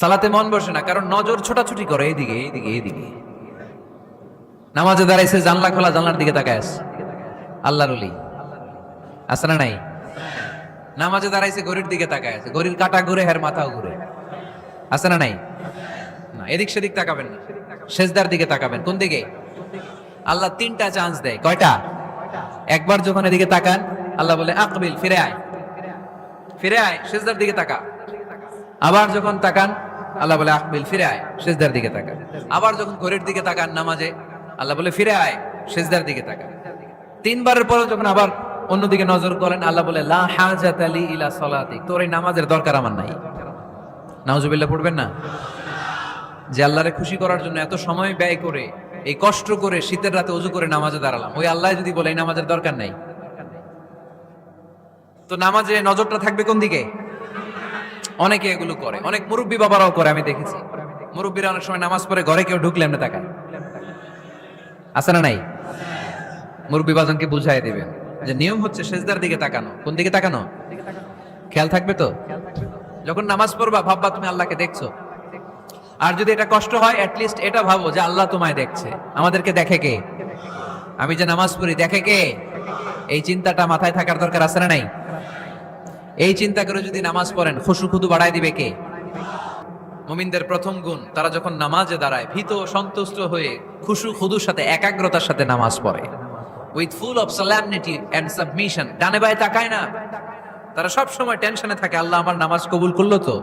সালাতে মন বসে না, কারণ নজর ছোটাছুটি করে এইদিকে এইদিকে এইদিকে নামাজে দাঁড়াইছে, জানলা খোলা, জানলার দিকে তাকায় আছে। আল্লাহর আছে না নাই? নামাজে দাঁড়াইছে, ঘড়ির দিকে তাকায় আছে। ঘড়ির কাটা ঘুরে, হের মাথাও ঘুরে। আছে না নাই? না, এদিক সেদিক তাকাবেন না। সেজদার দিকে তাকাবেন। কোন দিকে? আল্লাহ তিনটা চান্স দেয়। কয়টা? একবার যখন এদিকে তাকান, আল্লাহ বলে, আকবিল, ফিরে আয়। ফিরে আয়, সেজদার দিকে তাকা। আবার যখন তাকান, আল্লাহ বলে আকবিল ফিরে আয় সেজদার দিকে তাকান। আবার যখন ঘড়ির দিকে তাকান নামাজে, আল্লাহ বলে ফিরে আয় সেজদার দিকে তাকান। তিনবারের পরে যখন আবার অন্যদিকে নজর করেন, আল্লাহ বলে ইলা সালাতিক। তোর এই নামাজের দরকার আমার নাই। নাউজুবিল্লাহ, পড়বেন না? যে আল্লাহরে খুশি করার জন্য এত সময় ব্যয় করে, এই কষ্ট করে শীতের রাতে উজু করে নামাজে দাঁড়ালাম, ওই আল্লাহ যদি বলে, এই নামাজের দরকার নাই। তো নামাজে নজরটা থাকবে কোন দিকে? অনেকে এগুলো করে। অনেক মুরব্বী বাবারাও করে, আমি দেখেছি। মুরব্বীরা অনেক সময় নামাজ পড়ে ঘরে কেউ ঢুকলে এমনি তাকায়। আছে না নাই? মুরব্বী বাজনকে বুঝাই দিবেন যে নিয়ম হচ্ছে সেজদার দিকে তাকানো। কোন দিকে তাকানো? খেয়াল থাকবে তো? যখন নামাজ পড়বা, ভাববা তুমি আল্লাহকে দেখছ। আর যদি এটা কষ্ট হয় লিস্ট এটা ভাবো যে আল্লাহ তোমায় দেখছে। আমাদেরকে দেখে কে? আমি যে নামাজ পড়ি, দেখে কে? এই চিন্তাটা মাথায় থাকার দরকার আছে না নাই? এই চিন্তা করে যদি নামাজ পড়েন খুশু খুদু বাড়ায় দিবে কে? মুমিনদের প্রথম গুণ, তারা যখন নামাজে দাঁড়ায়, ভীত সন্তুষ্ট হয়ে খুশু খুদুর সাথে, একাগ্রতার সাথে নামাজ পড়ে। With full of solemnity and submission ডানে বায়ে তাকায় না। তারা সব সময় টেনশনে থাকে, আল্লাহ আমার নামাজ কবুল করল তো?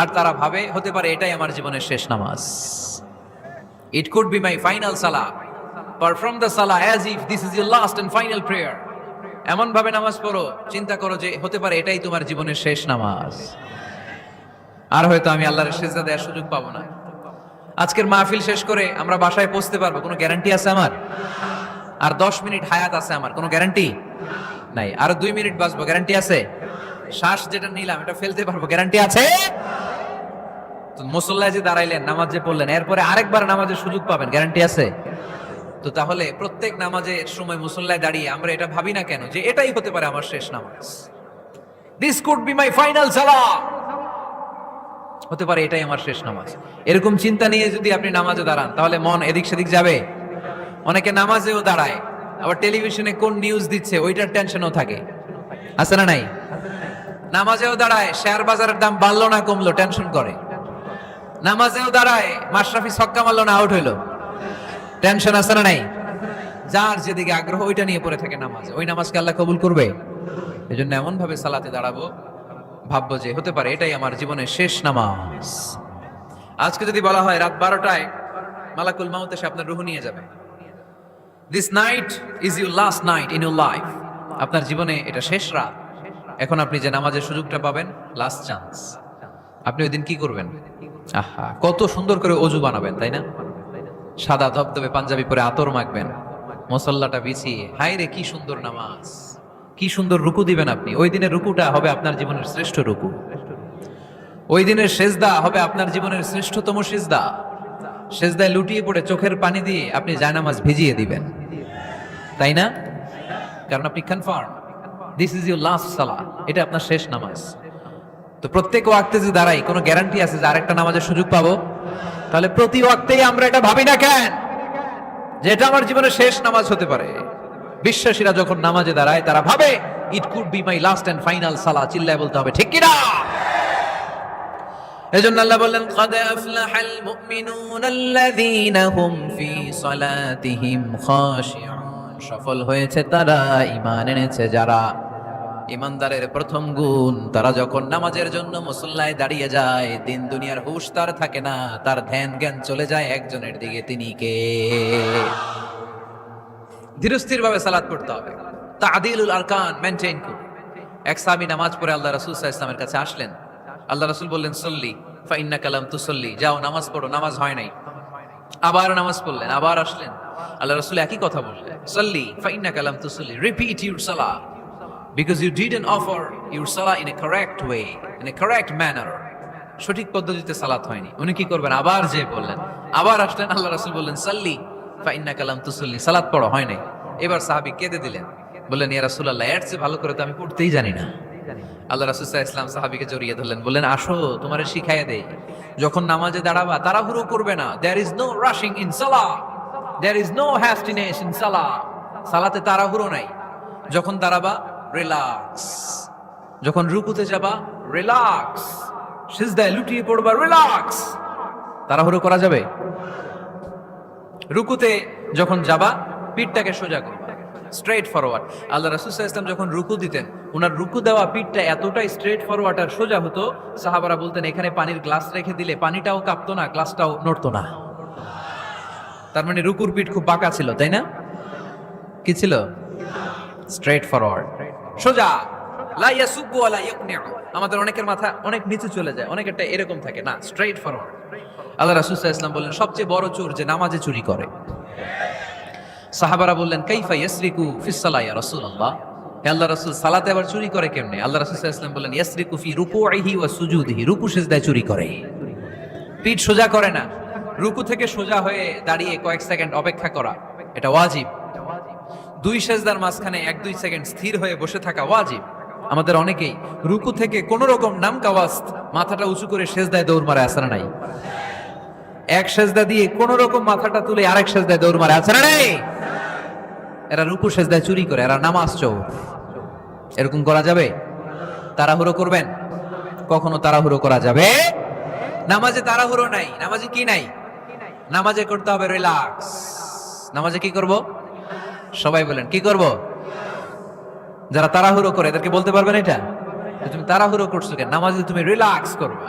আর তারা ভাবে, হতে পারে এটাই আমার জীবনের শেষ নামাজ। It could be my final সালা পারফর্ম দ্য সালা as if this is your last and final prayer এমন ভাবে নামাজ পড়ো, চিন্তা করো যে হতে পারে এটাই তোমার জীবনের শেষ নামাজ। আর হয়তো আমি আল্লাহর সেজদা দেওয়ার সুযোগ পাবো না। আজকের মাহফিল শেষ করে আমরা বাসায় পৌঁছতে পারব, কোনো গ্যারান্টি আছে আমার? আর দশ মিনিট হায়াত আছে আমার, কোনো গ্যারান্টি? নাই। আর দুই মিনিট বাঁচবো, গ্যারান্টি আছে? শ্বাস যেটা নিলাম, এটা ফেলতে পারব, গ্যারান্টি আছে? মুসল্লায় যে দাঁড়াইলেন, নামাজ যে পড়লেন, এরপরে আরেকবার নামাজের সুযোগ পাবেন, গ্যারান্টি আছে? তো তাহলে প্রত্যেক নামাজের সময় মুসল্লায় দাঁড়িয়ে আমরা এটা ভাবি না কেন যে এটাই হতে পারে আমার শেষ নামাজ? This could be my final সালা হতে পারে এটাই আমার শেষ নামাজ। এরকম চিন্তা নিয়ে যদি আপনি নামাজে দাঁড়ান, তাহলে মন এদিক সেদিক যাবে। অনেকে নামাজেও দাঁড়ায়, আবার টেলিভিশনে কোন নিউজ দিচ্ছে, ওইটার টেনশনও থাকে। আছে না নাই? নামাজেও দাঁড়ায় শেয়ার বাজারের দাম বাড়লো না কমলো টেনশন করে। নামাজেও দাঁড়ায়, মাশরাফি ছক্কা মারলো না আউট হইল। টেনশন আছে না নাই? যার যেদিকে আগ্রহ, ওইটা নিয়ে পড়ে থাকে নামাজ। ওই নামাজকে আল্লাহ কবুল করবে? এই জন্য এমন ভাবে সালাতে দাঁড়াবো, ভাববো যে হতে পারে এটাই আমার জীবনের শেষ নামাজ। আজকে যদি বলা হয় রাত বারোটায় মালাকুল মাউত এসে আপনার রুহু নিয়ে যাবে। This night is your last night in your life আপনার জীবনে এটা শেষ রাত। এখন আপনি যে নামাজের সুযোগটা পাবেন লাস্ট চান্স আপনি ওই দিন কি করবেন? আহা, কত সুন্দর করে অজু বানাবেন, তাই না? সাদা ধবধবে পাঞ্জাবি পরে আতর মাখবেন। মসল্লাটা বিছিয়ে হাই রে, কি সুন্দর নামাজ। কি সুন্দর রুকু দিবেন আপনি। ওই দিনের রুকুটা হবে আপনার জীবনের শ্রেষ্ঠ রুকু। ওই দিনের সেজদা হবে আপনার জীবনের শ্রেষ্ঠতম সেজদা। সেজদায় লুটিয়ে পড়ে চোখের পানি দিয়ে আপনি জায়নামাজ ভিজিয়ে দিবেন। তাই না? কারণ আপনি confirm this is your last সালা এটা আপনার শেষ নামাজ। তো প্রত্যেক ওয়াক্তে যে দাঁড়াই, কোনো গ্যারান্টি আছে যে আরেকটা নামাজের সুযোগ পাবো? তাহলে প্রতি ওয়াক্তেই আমরা এটা ভাবি না কেন যে এটা আমার জীবনের শেষ নামাজ হতে পারে বিশ্বাসীরা যখন নামাজে দাঁড়ায় তারা ভাবে it could be my last and final সালা চিল্লায় বলতে হবে ঠিক কিনা এজন্য আল্লাহ বললেন قد أفلح المؤمنون الذين هم في صلاتهم خاشعون সফল হয়েছে তারা ঈমান এনেছে যারা ইমানদারের প্রথম গুণ, তারা যখন নামাজের জন্য মুসল্লায় দাঁড়িয়ে যায়, দিন দুনিয়ার হুশ তার থাকে না, তার ধ্যান জ্ঞান চলে যায় একজনের দিকে, তিনি কে? ধীরস্থির ভাবে সালাদ পড়তে হবে। তাদিলুল আরকান মেনটেন করুন। এক সাহাবী নামাজ পড়ে আল্লাহ রাসূল ইসলামের কাছে আসলেন। আল্লাহ রাসূল বললেন, সল্লি ফাইন্না কালাম তুসল্লি। যাও, নামাজ পড়ো, নামাজ হয় নাই। আবার নামাজ পড়লেন, আবার আসলেন। আল্লাহ রাসূল একই কথা বললেন, সল্লি ফাইন্না কালাম তুসল্লি। Repeat your salah because you didn't offer your Salah in a correct way in a correct manner সঠিক পদ্ধতিতে সালাত হয়নি। উনি কি করবেন? আবার যে বললেন, আবার আসলেন, আল্লাহ রাসূল বললেন, সাল্লি ফাইন্না কালাম তুসল্লি। সালাত পড়ো, হয় নাই? এবার সাহাবী কেঁদে দিলেন। বললেন, ইয়া রাসূলুল্লাহ, এর চেয়ে ভালো করে তো আমি পড়তেই জানি না। আল্লাহ রাসূল ইসলাম সাহাবীকে জড়িয়ে ধরলেন, বললেন, আসো, তোমারে শিখাইয়া দেই। যখন নামাজে দাঁড়াবা, তাড়াহুড়ো করবে না। There is no rushing in সালা there is no hastiness in সালা সালাতে তাড়াহুড়ো নাই। যখন দাঁড়াবা রিল্যাক্স যখন রুকুতে যাবা রিল্যাক্স সিজদায় লুটিয়ে পড়বা রিল্যাক্স তাড়াহুড়ো করা যাবে? রুকুতে যখন যাবা, পিঠটাকে সোজা করবা। স্ট্রেট ফরওয়ার্ড আল্লাহ রাসুল ইসলাম যখন রুকু দিতেন ওনার রুকু দেওয়া পিঠটা এতটাই স্ট্রেট ফরওয়ার্ড আর সোজা হতো, সাহাবারা বলতেন, এখানে পানির গ্লাস রেখে দিলে পানিটাও কাঁপতো না গ্লাসটাও নড়তো না। তার মানে রুকুর পিঠ খুব বাঁকা ছিল, তাই না? কি ছিল? স্ট্রেট ফরওয়ার্ড সোজা। আমাদের অনেকের মাথা অনেক নিচে চলে যায়, অনেকেরটা এরকম থাকে। না স্ট্রেট ফরওয়ার্ড আল্লাহ আলাইহি ওয়াসাল্লাম বললেন, সবচেয়ে বড় চোর যে নামাজে চুরি করে। সাহাবারা বললেন, কাইফা ইয়াসরিকু ফিস সালাহ, ইয়া রাসূলুল্লাহ। হে আল্লাহ রাসূল, সালাতে আবার চুরি করে কেমনে? আল্লাহ রাসূল সাল্লাল্লাহু বললেন, ইয়াসরিকু ফি রুকুইহি ওয়া সুজুদিহি, রুকু সিজদায় চুরি করে। পিঠ সোজা করে না, রুকু থেকে সোজা হয়ে দাঁড়িয়ে কয়েক সেকেন্ড অপেক্ষা করা, এটা ওয়াজিব। দুই সেজদার মাঝখানে এক দুই সেকেন্ড স্থির হয়ে বসে থাকা ওয়াজিব। আমাদের অনেকেই রুকু থেকে কোন রকম নাম কাওয়াস্ত মাথাটা উঁচু করে সেজদায় দৌড় মারে আসে না নাই? এক সেজদা দিয়ে কোন রকম মাথাটা তুলে আরেক সেজদায় দৌড় মারে আছে না নাই? এরা রুকু সেজদায় চুরি করে, এরা নামাজ চোর। এরকম করা যাবে? তাড়াহুড়ো করবেন? কখনো তাড়াহুড়ো করা যাবে? নামাজে তাড়াহুড়ো নাই। নামাজে কি নাই? নামাজে করতে হবে রিল্যাক্স। নামাজে কি করব? সবাই বলেন, কি করব? যারা তাড়াহুড়ো করে, এদেরকে বলতে পারবেন এটা? তুমি তাড়াহুড়ো করছ কেন? নামাজে তুমি রিল্যাক্স করবা।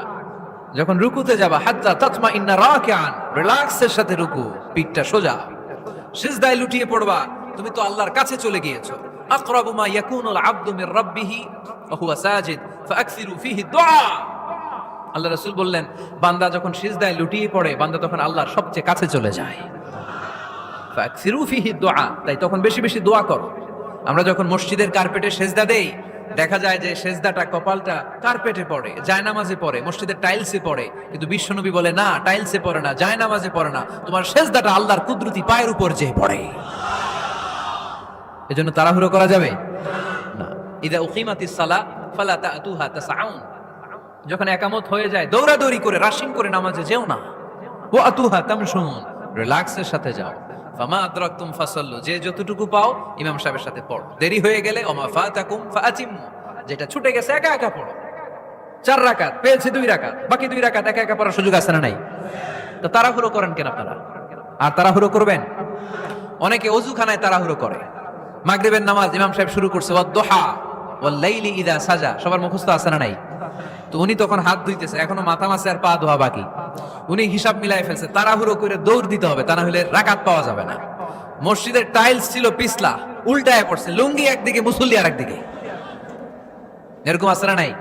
যখন রুকুতে যাবা, হাত্তা তাতমা ইন্না রাকিআন রিল্যাক্সের সাথে রুকু, পিঠটা সোজা। সিজদায় লুটিয়ে পড়বা, তুমি তো আল্লাহর কাছে চলে গিয়েছো। আকরাবু মা ইয়াকুনুল আবদু মির রাব্বিহি ওয়া হুয়া সাজিদ ফাআকসিরু ফীহি দুআ আল্লাহ রাসূল বললেন, বান্দা যখন সিজদায় লুটিয়ে পড়ে, বান্দা তখন আল্লাহর সবচেয়ে কাছে চলে যায়। তাই তখন বেশি বেশি দোয়া করো। আমরা যখন মসজিদের কার্পেটে সেজদা দেই, দেখা যায় যে সেজদাটা কপালটা কার্পেটে পড়ে, জায়নামাজে পড়ে, মসজিদের টাইলসে পড়ে। কিন্তু বিশ্বনবী বলে, না, টাইলসে পড়ে না, জায়নামাজে পড়ে না। তোমার সেজদাটা আল্লাহর কুদরতি পায়ের উপর যে পড়ে। এজন্য তাড়াহুড়ো করা যাবে? না। ইদা উকিমাতিস সালা ফালা তাতুহা তাসাউন। যখন একামত হয়ে যায়, দৌড়াদৌড়ি করে, রাশিং করে নামাজে যেও না। ও আতুহা তামশুন। রিল্যাক্সের সাথে যাও। ফামা আদরাকতুম ফাসাল্লু, যে যতটুকু পাও ইমাম সাহেবের সাথে পড়ো। দেরি হয়ে গেলে ওমা ফাতাকুম ফাআতিমু, যেটা ছুটে গেছে একা একা পড়ো। চার রাকাত, পেয়েছে দুই রাকাত, বাকি দুই রাকাত একা একা পড়ার সুযোগ আছে না নাই? তো তাড়াহুড়ো করেন কেন আপনারা? আর তাড়াহুড়ো করবেন? অনেকে অজুখানায় তাড়াহুড়ো করে। মাগরিবের নামাজ ইমাম সাহেব শুরু করছে, ওয়াদ-দুহা, ওয়াল-লাইলি ইদা সাজা, সবার মুখস্থ আছে না নাই? তো উনি তখন হাত ধুইতেছে, এখনও মাথা মাসে আর পা ধোয়া বাকি। উনি হিসাব মিলাই ফেলছে, তাড়াহুড়ো করে দৌড় দিতে হবে, তা না হলে রাকাত পাওয়া যাবে না। মসজিদের টাইলস ছিল পিছলা, উল্টায় পড়ছে, লুঙ্গি একদিকে, মুসল্লি আর একদিকে এরকম না নাই?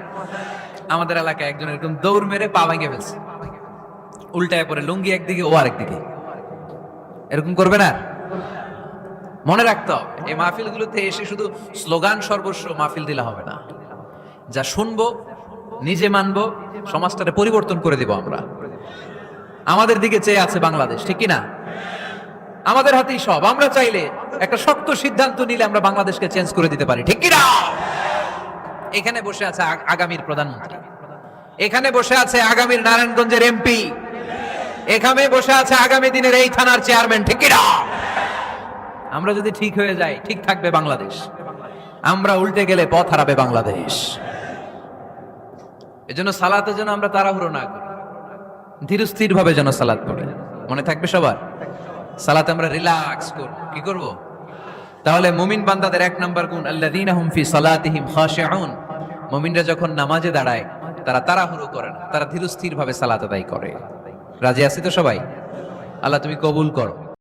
আমাদের এলাকায় একজন এরকম দৌড় মেরে পা ভেঙে ফেলছে। উল্টায় পড়ে, লুঙ্গি একদিকে, ও আরেকদিকে এরকম করবে না মনে রাখতে হবে, এই মাহফিলগুলোতে এসে শুধু স্লোগান সর্বস্ব মাহফিল দিলে হবে না। যা শুনব নিজে মানব সমাজটাকে পরিবর্তন করে দিব আমরা। আমাদের দিকে চেয়ে আছে বাংলাদেশ, ঠিক না আমাদের হাতেই সব। আমরা চাইলে একটা শক্ত সিদ্ধান্ত নিলে আমরা বাংলাদেশকে চেঞ্জ করে দিতে পারি, ঠিক না এখানে বসে আছে আগামীর প্রধানমন্ত্রী। এখানে বসে আছে আগামীর নারায়ণগঞ্জের এমপি। এখানে বসে আছে আগামী দিনের এই থানার চেয়ারম্যান ঠিক না আমরা যদি ঠিক হয়ে যাই, ঠিক থাকবে বাংলাদেশ। আমরা উল্টে গেলে পথ হারাবে বাংলাদেশ। এজন্য সালাতে যেন আমরা তাড়াহুড়ো না করি। ধীর স্থির ভাবে যেন সালাত পড়ি। মনে থাকবে সবার? সালাতে আমরা রিল্যাক্স করব কি করব? তাহলে মুমিন বান্দাদের এক নাম্বার গুণ, আল্লাযীনা হুম ফি সালাতিহিম খাশিউন। মুমিনরা যখন নামাজে দাঁড়ায়, তারা তাড়াহুড়ো করে না। তারা ধীর স্থির ভাবে সালাত আদায় করে। রাজি আছি তো সবাই? আল্লাহ তুমি কবুল করো।